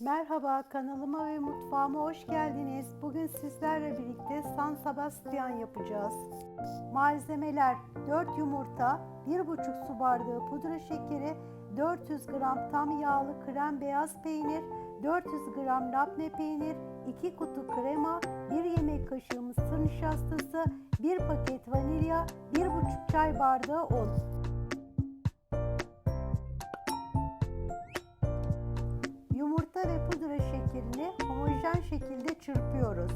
Merhaba, kanalıma ve mutfağıma hoş geldiniz. Bugün sizlerle birlikte San Sebastian yapacağız. Malzemeler 4 yumurta, 1,5 su bardağı pudra şekeri, 400 gram tam yağlı krem beyaz peynir, 400 gram labne peynir, 2 kutu krema, 1 yemek kaşığı mısır nişastası, 1 paket vanilya, 1,5 çay bardağı un. Şekerini homojen şekilde çırpıyoruz.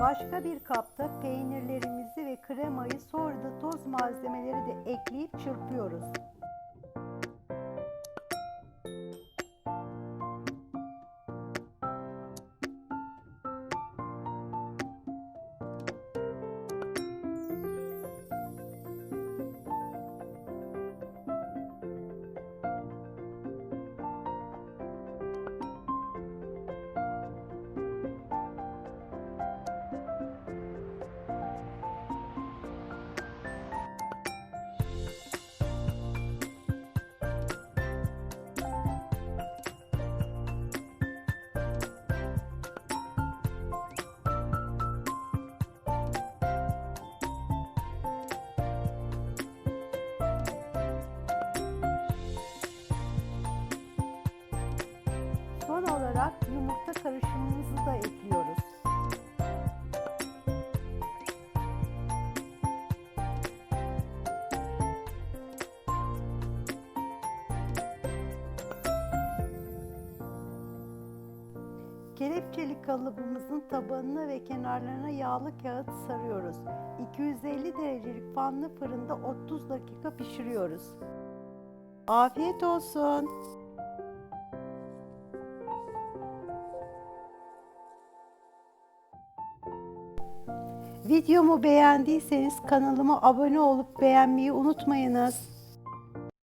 Başka bir kapta peynirlerimizi ve kremayı sonra da toz malzemeleri de ekleyip çırpıyoruz. Olarak yumurta karışımımızı da ekliyoruz. Kelepçeli kalıbımızın tabanına ve kenarlarına yağlı kağıt sarıyoruz. 250 derecelik fanlı fırında 30 dakika pişiriyoruz. Afiyet olsun. Videomu beğendiyseniz kanalıma abone olup beğenmeyi unutmayınız.